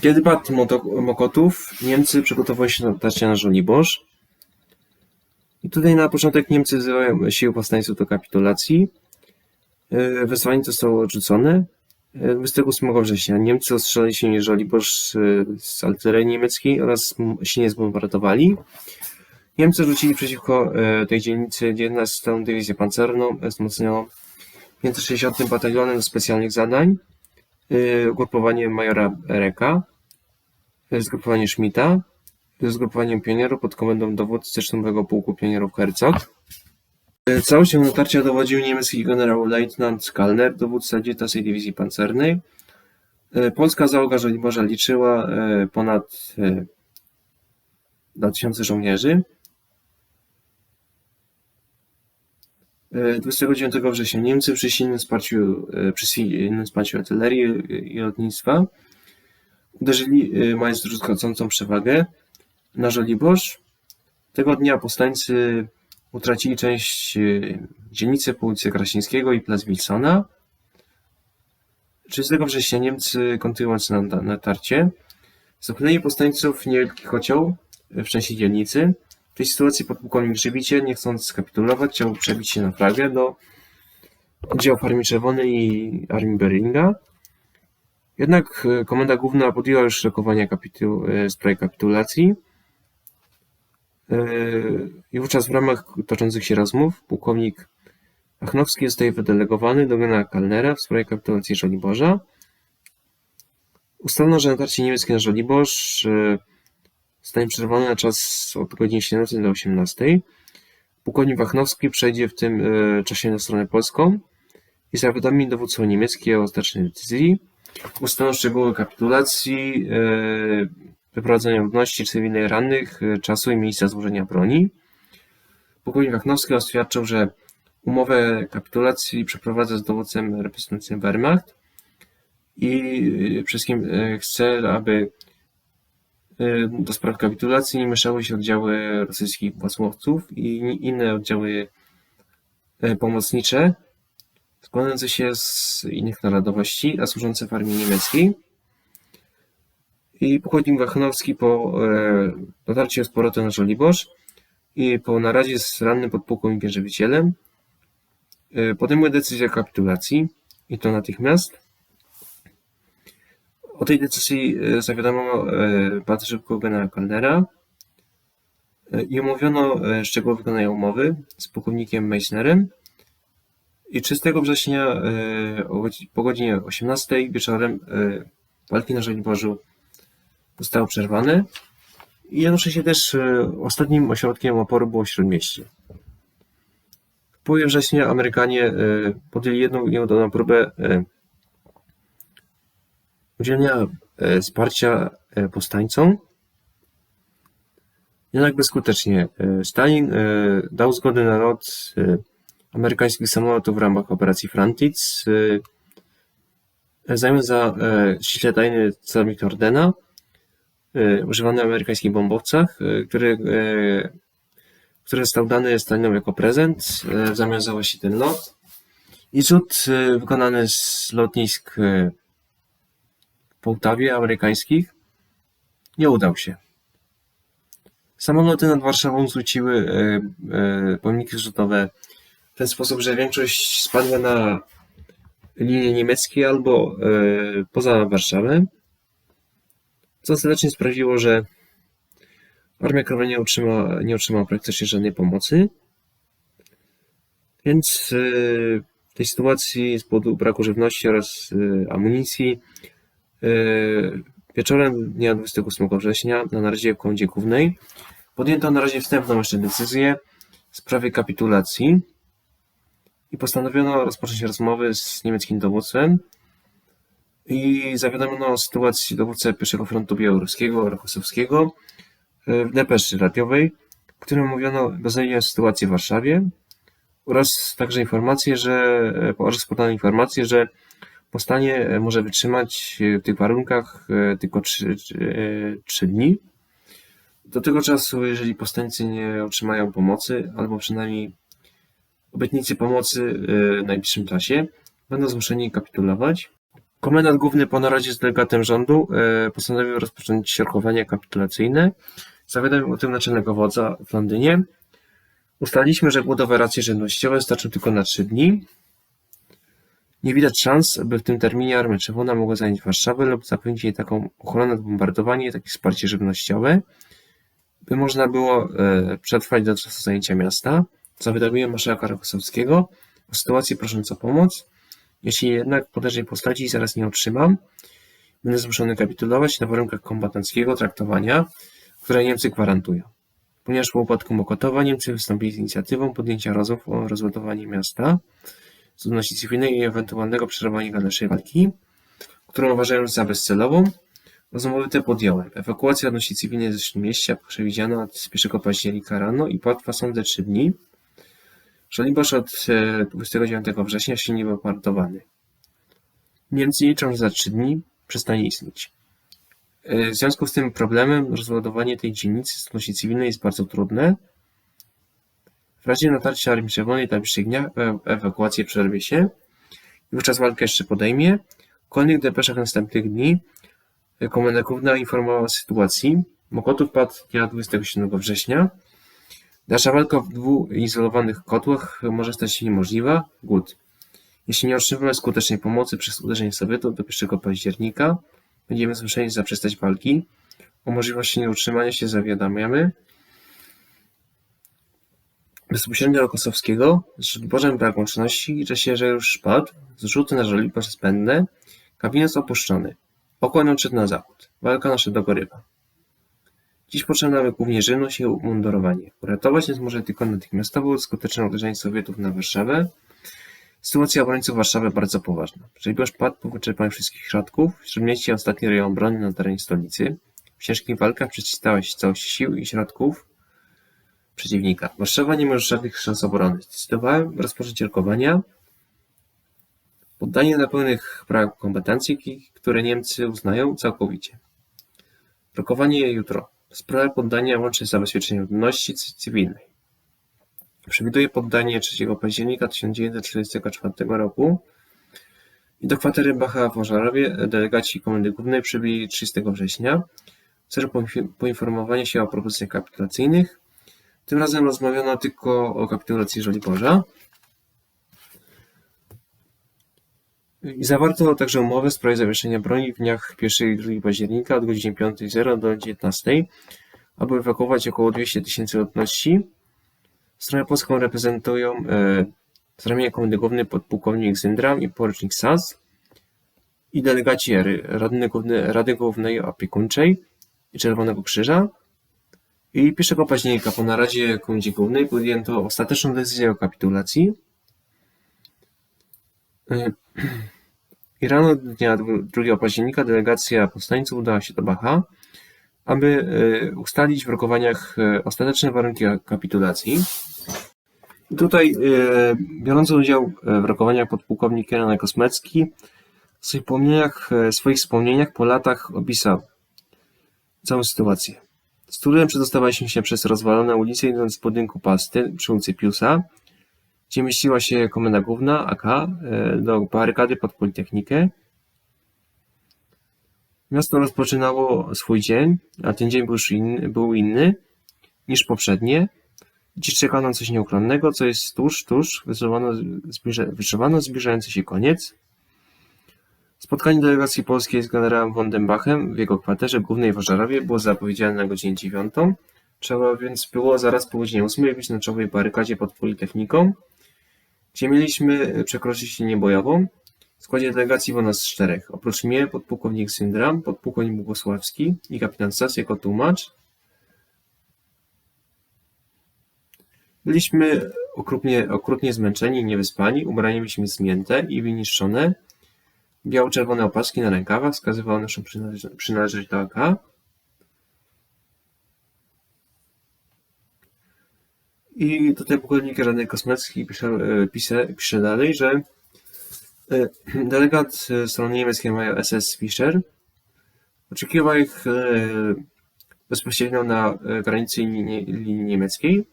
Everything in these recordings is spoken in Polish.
Kiedy padł Mokotów, Niemcy przygotowują się do natarcia na Żoliborz. I tutaj na początek Niemcy wzywają siły powstańców do kapitulacji. E, Wezwanie zostało odrzucone. E, 28 września Niemcy ostrzelali się Żoliborz e, z artylerii niemieckiej oraz silnie zbombardowali. Niemcy rzucili przeciwko e, tej dzielnicy 11 Dywizję Pancerną e, wzmocnioną 560 Batalionem specjalnych zadań, e, ugrupowanie majora Reka, e, zgrupowanie Schmidta, e, zgrupowanie pionierów pod komendą dowódcy sztabowego pułku pionierów Herzog. Całością natarcia dowodził niemiecki generał Leutnant Kallner, dowódca 19 Dywizji Pancernej. Polska załoga Żoliborza liczyła ponad e, 2000 żołnierzy. 29 września Niemcy przy silnym wsparciu, e, przy silnym wsparciu artylerii i lotnictwa uderzyli, e, mając druzgocącą przewagę, na Żoliborz. Tego dnia powstańcy utracili część e, dzielnicy po ulicy Krasińskiego i plac Wilsona. 30 września Niemcy, kontynuując na- natarcie, zamknęli powstańców niewielki kocioł w części dzielnicy. W tej sytuacji podpułkownik Żywiciel, nie chcąc skapitulować, chciał przebić się na flagę do oddziałów Armii Czerwonej i Armii Beringa. Jednak e, komenda główna podjęła już szykowania kapitu- e, sprawy kapitulacji. E, I wówczas w ramach toczących się rozmów pułkownik Achnowski zostaje wydelegowany do generała Kalnera w sprawie kapitulacji Żoliborza. Ustalono, że natarcie niemieckie na Żoliborz zostanie przerwane na czas od godziny 17 do 18. Pułkownik Wachnowski przejdzie w tym e, czasie na stronę polską i zawiadomi dowództwo niemieckie o ostatecznej decyzji. Ustalono szczegóły kapitulacji, e, wyprowadzenia ludności cywilnej rannych, e, czasu i miejsca złożenia broni. Pułkownik Wachnowski oświadczył, że umowę kapitulacji przeprowadza z dowódcem reprezentującym Wehrmacht i wszystkim chce, aby do spraw kapitulacji nie mieszały się oddziały rosyjskich własowców i inne oddziały e, pomocnicze składające się z innych narodowości, a służące w armii niemieckiej. I pułkownik Wachnowski po e, dotarciu z powrotem na Żoliborz i po naradzie z rannym podpułkownikiem Żywicielem podejmuje decyzję o kapitulacji i to natychmiast. O tej decyzji zawiadomiono e, bardzo szybko generała Kaldera e, i omówiono e, szczegóły wykonania umowy z pułkownikiem Meissnerem. I 30 września po godzinie 18 wieczorem walki na Żoliborzu zostały przerwane i jednocześnie też ostatnim ośrodkiem oporu było Śródmieście. W połowie września Amerykanie podjęli jedną nieudaną próbę udzielenia e, wsparcia e, powstańcom. Jednak bezskutecznie. E, Stalin dał zgodę na lot amerykańskich samolotów w ramach operacji Frantic, zając za ściśle tajny celownik Ordena, używany w amerykańskich bombowcach, który, który został dany Stalinowi jako prezent w za właśnie ten lot. I rzut wykonany z lotnisk Połtawie amerykańskich nie udał się. Samoloty nad Warszawą zrzuciły e, e, pomniki zrzutowe w ten sposób, że większość spadła na linie niemieckie albo e, poza Warszawę, co ostatecznie sprawiło, że Armia Krajowa nie otrzymała, nie otrzymała praktycznie żadnej pomocy. Więc w tej sytuacji z powodu braku żywności oraz amunicji wieczorem dnia 28 września na naradzie Komendzie Głównej. Podjęto na razie wstępną jeszcze decyzję w sprawie kapitulacji i postanowiono rozpocząć rozmowy z niemieckim dowództwem i zawiadomiono o sytuacji dowódcę pierwszego frontu białoruskiego Rochosowskiego e, w depeszy radiowej, w którym mówiono bezwzględnie o sytuacji w Warszawie oraz także informację, że e, oraz podano informację, że powstanie e, może wytrzymać e, w tych warunkach e, tylko 3, 3 dni. Do tego czasu, jeżeli powstańcy nie otrzymają pomocy, albo przynajmniej obietnicy pomocy w najbliższym czasie, będą zmuszeni kapitulować. Komendant główny po naradzie z delegatem rządu postanowił rozpocząć środkowanie kapitulacyjne. Zawiadomił o tym naczelnego wodza w Londynie. Ustaliliśmy, że głodowe racje żywnościowe starczą tylko na trzy dni. Nie widać szans, by w tym terminie Armia Czerwona mogła zająć Warszawę lub zapewnić jej taką ochronę od bombardowania i takie wsparcie żywnościowe, by można było e, przetrwać do czasu zajęcia miasta. Zawiadomiłem marszałka Rokossowskiego o sytuacji prosząc o pomoc. Jeśli jednak podejrzeń postaci zaraz nie otrzymam, będę zmuszony kapitulować na warunkach kombatanckiego traktowania, które Niemcy gwarantują. Ponieważ po upadku Mokotowa Niemcy wystąpili z inicjatywą podjęcia rozmów o rozładowanie miasta ludności cywilnej i ewentualnego przerwania dalszej walki, którą uważają za bezcelową, rozmowy te podjąłem. Ewakuacja ludności cywilnej ze Śródmieścia przewidziana z 1 października rano i potrwa sądzę 3 dni. Żoliborz od 29 e, września silnie bombardowany. Niemcy liczą, za 3 dni przestanie istnieć. E, w związku z tym problemem rozładowanie tej dzielnicy z ludności cywilnej jest bardzo trudne. W razie natarcia Armii Czerwonej najbliższych dniach e, ewakuację przerwie się i wówczas walkę jeszcze podejmie. W kolejnych depeszach następnych dni Komenda Główna informowała o sytuacji. Mokotów padł dnia 27 września. Dalsza walka w dwóch izolowanych kotłach może stać się niemożliwa. Głód. Jeśli nie otrzymamy skutecznej pomocy przez uderzenie Sowietów do 1 października, będziemy zmuszeni zaprzestać walki. O możliwości nieutrzymania się zawiadamiamy. Bezpośrednio Kosowskiego, z Żoliborzem brak łączności, już padł, zrzuty na Żoliborz zbędne, kabinet opuszczony. Pokłon odszedł na zachód. Walka nasza dogorywa. Dziś potrzebna nam głównie żywność i umundurowanie. Uratować nas może tylko natychmiastowo skuteczne uderzenie Sowietów na Warszawę. Sytuacja obrońców Warszawy bardzo poważna. Żoliborz padł po wyczerpaniu wszystkich środków. Śródmieście ostatni rejon obrony na terenie stolicy. W ciężkich walkach przeciwstała się całość sił i środków przeciwnika. Warszawa nie ma już żadnych szans obrony. Zdecydowałem rozpocząć rokowania. Poddanie na pełnych prawach kompetencji, które Niemcy uznają całkowicie. Rokowanie jutro. Sprawa poddania łącznie z zabezpieczeniem ludności cywilnej. Przewiduje poddanie 3 października 1944 roku i do kwatery Bacha w Ożarowie delegaci Komendy Głównej przybyli 30 września w celu poinformowania się o propozycjach kapitulacyjnych. Tym razem rozmawiano tylko o kapitulacji Żoliborza. I zawarto także umowę w sprawie zawieszenia broni w dniach 1 i 2 października od godziny 5.00 do 19.00, aby ewakuować około 200 tysięcy ludności. Stronę polską reprezentują e, z ramienia Komendy Głównej podpułkownik Zyndram i porucznik SAS i delegaci Rady, Głównej, Rady Głównej Opiekuńczej i Czerwonego Krzyża. I 1 października po naradzie Komendzie Głównej podjęto ostateczną decyzję o kapitulacji. I rano dnia 2 października delegacja powstańców udała się do Bacha, aby e, ustalić w rokowaniach e, ostateczne warunki kapitulacji. I tutaj e, biorący udział w rokowaniach podpułkownik Jan Kosmecki w swoich wspomnieniach po latach opisał całą sytuację. Z trudem przedostawaliśmy się przez rozwalone ulice idąc z budynku pasty przy ulicy Piusa, gdzie mieściła się komenda główna AK e, do barykady pod Politechnikę. Miasto rozpoczynało swój dzień, a ten dzień był już inny, był inny niż poprzednie. Dziś czekano coś nieuchronnego, co jest tuż, tuż, wyczuwano, zbliża, wyczuwano zbliżający się koniec. Spotkanie delegacji polskiej z generałem von w jego kwaterze głównej w było zapowiedziane na godzinę dziewiątą. Trzeba więc było zaraz po godzinie ósmej być na czołowej barykadzie pod Politechniką, gdzie mieliśmy przekroczyć linię bojową. W składzie delegacji było nas czterech. Oprócz mnie podpułkownik Syndram, podpułkownik Bogosławski i kapitan Stas jako tłumacz. Byliśmy okrutnie, okrutnie zmęczeni i niewyspani, ubrania mieliśmy zmięte i wyniszczone. Biało-czerwone opaski na rękawach wskazywały naszą przynależność do AK. I tutaj pułkownik Radek Kosmecki pisze, e, pisze, pisze dalej, że e, delegat strony niemieckiej mają SS Fischer oczekiwał ich e, bezpośrednio na granicy linii niemieckiej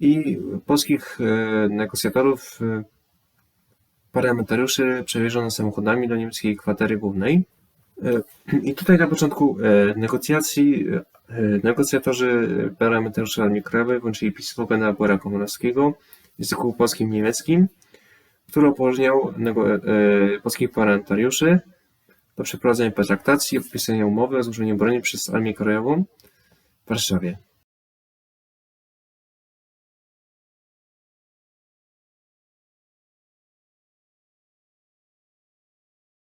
i polskich negocjatorów parlamentariuszy przewiezono samochodami do niemieckiej kwatery głównej. E, I tutaj na początku e, negocjacji e, negocjatorzy parlamentariusze Armii Krajowej włączyli pismo Bora Komorowskiego w języku polskim i niemieckim, który e, polskich parlamentariuszy do przeprowadzenia pertraktacji i podpisania umowy o złożeniu broni przez Armię Krajową w Warszawie.